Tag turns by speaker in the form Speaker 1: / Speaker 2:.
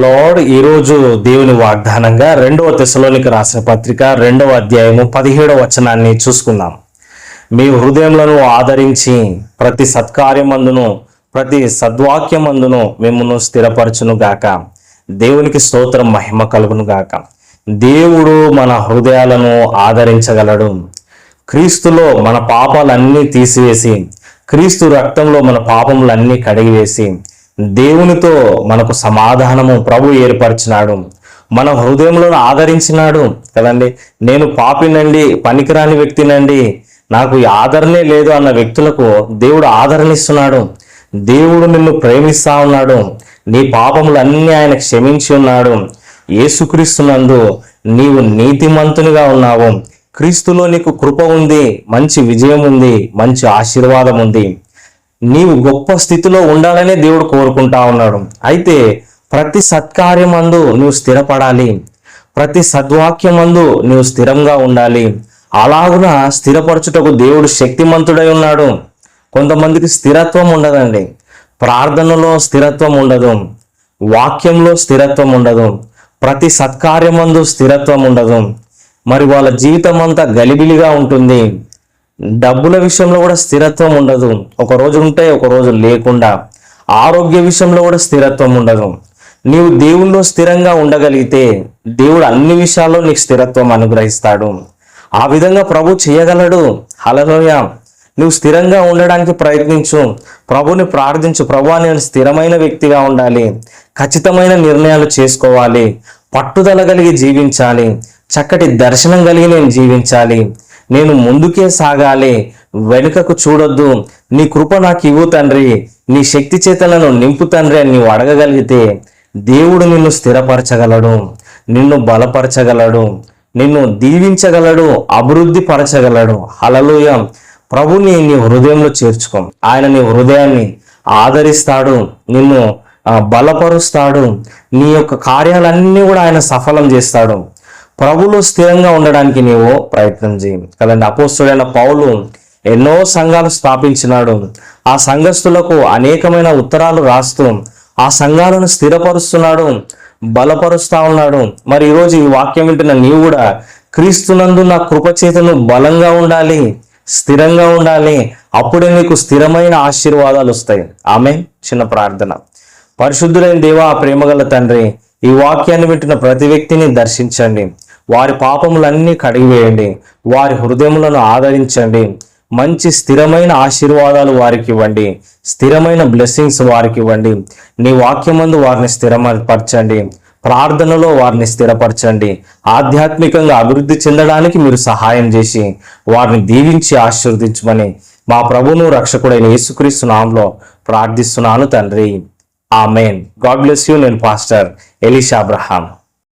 Speaker 1: Lord ఈరోజు దేవుని వాగ్దానంగా రెండవ తెశలోనికి రాసిన పత్రిక రెండవ అధ్యాయము పదిహేడవ వచనాన్ని చూసుకుందాం. మీ హృదయంలో ఆదరించి ప్రతి సత్కార్యమందును ప్రతి సద్వాక్యమందును మిమ్మల్ని స్థిరపరచును గాక. దేవునికి స్తోత్రం మహిమ కలుగును గాక. దేవుడు మన హృదయాలను ఆదరించగలడు. క్రీస్తులో మన పాపాలన్నీ తీసివేసి క్రీస్తు రక్తంలో మన పాపములన్నీ కడిగివేసి దేవునితో మనకు సమాధానము ప్రభు ఏర్పరిచినాడు. మన హృదయంలో ఆదరించినాడు. కదండి? నేను పాపినండి పనికిరాని వ్యక్తినండి. నాకు ఈ ఆదరణే లేదు అన్న వ్యక్తులకు దేవుడు ఆదరణిస్తున్నాడు. దేవుడు నిన్ను ప్రేమిస్తా ఉన్నాడు. నీ పాపములన్నీ ఆయన క్షమించి ఉన్నాడు. ఏసుక్రీస్తునందు నీవు నీతిమంతునిగా ఉన్నావు. క్రీస్తులో నీకు కృప ఉంది మంచి విజయం ఉంది మంచి ఆశీర్వాదం ఉంది. నీవు గొప్ప స్థితిలో ఉండాలనే దేవుడు కోరుకుంటా ఉన్నాడు. అయితే ప్రతి సత్కార్యమందు నువ్వు స్థిరపడాలి. ప్రతి సద్వాక్యమందు నువ్వు స్థిరంగా ఉండాలి. అలాగున స్థిరపరచుటకు దేవుడు శక్తిమంతుడై ఉన్నాడు. కొంతమందికి స్థిరత్వం ఉండదండి. ప్రార్థనలో స్థిరత్వం ఉండదు. వాక్యంలో స్థిరత్వం ఉండదు. ప్రతి సత్కార్యమందు స్థిరత్వం ఉండదు. మరి వాళ్ళ జీవితం అంతా గలిబిలిగా ఉంటుంది. డబ్బుల విషయంలో కూడా స్థిరత్వం ఉండదు. ఒక రోజు ఉంటే ఒక రోజు లేకుండా ఆరోగ్య విషయంలో కూడా స్థిరత్వం ఉండదు. నీవు దేవుల్లో స్థిరంగా ఉండగలిగితే దేవుడు అన్ని విషయాల్లో నీకు స్థిరత్వం అనుగ్రహిస్తాడు. ఆ విధంగా ప్రభు చేయగలడు. హలలోయ నువ్వు స్థిరంగా ఉండడానికి ప్రయత్నించు. ప్రభుని ప్రార్థించు. ప్రభు నేను స్థిరమైన వ్యక్తిగా ఉండాలి. ఖచ్చితమైన నిర్ణయాలు చేసుకోవాలి. పట్టుదల కలిగి జీవించాలి. చక్కటి దర్శనం కలిగి నేను జీవించాలి. నేను ముందుకే సాగాలి వెనుకకు చూడొద్దు. నీ కృప నాకు ఇవ్వు తండ్రి. నీ శక్తి చేతలను నింపు తండ్రి అని నీవు అడగగలిగితే దేవుడు నిన్ను స్థిరపరచగలడు నిన్ను బలపరచగలడు నిన్ను దీవించగలడు అభివృద్ధి పరచగలడు. హలలోయ ప్రభుని నీ హృదయంలో చేర్చుకో. ఆయన నీ హృదయాన్ని ఆదరిస్తాడు నిన్ను బలపరుస్తాడు. నీ యొక్క కార్యాలన్నీ కూడా ఆయన సఫలం చేస్తాడు. ప్రభులో స్థిరంగా ఉండడానికి నీవు ప్రయత్నం చేయి. కదండి అపోస్తుడైన పౌలు ఎన్నో సంఘాలు స్థాపించినాడు. ఆ సంఘస్థులకు అనేకమైన ఉత్తరాలు రాస్తూ ఆ సంఘాలను స్థిరపరుస్తున్నాడు బలపరుస్తా ఉన్నాడు. మరి ఈరోజు ఈ వాక్యం వింటున్న నీవు కూడా క్రీస్తునందు నా కృపచేతను బలంగా ఉండాలి స్థిరంగా ఉండాలి. అప్పుడే నీకు స్థిరమైన ఆశీర్వాదాలు వస్తాయి. ఆమె చిన్న ప్రార్థన. పరిశుద్ధులైన దేవా ప్రేమగల తండ్రి ఈ వాక్యాన్ని వింటున్న ప్రతి వ్యక్తిని దర్శించండి. వారి పాపములన్నీ కడిగివేయండి. వారి హృదయములను ఆదరించండి. మంచి స్థిరమైన ఆశీర్వాదాలు వారికి ఇవ్వండి. స్థిరమైన బ్లెస్సింగ్స్ వారికి ఇవ్వండి. నీ వాక్యమందు వారిని స్థిరపరచండి. ప్రార్థనలో వారిని స్థిరపరచండి. ఆధ్యాత్మికంగా అభివృద్ధి చెందడానికి మీరు సహాయం చేసి వారిని దీవించి ఆశీర్వదించమని మా ప్రభును రక్షకుడైన యేసుక్రీస్తు నామంలో ప్రార్థిస్తున్నాను తండ్రి. ఆమెన్. God bless you. నేను పాస్టర్ ఎలీషా అబ్రహాం.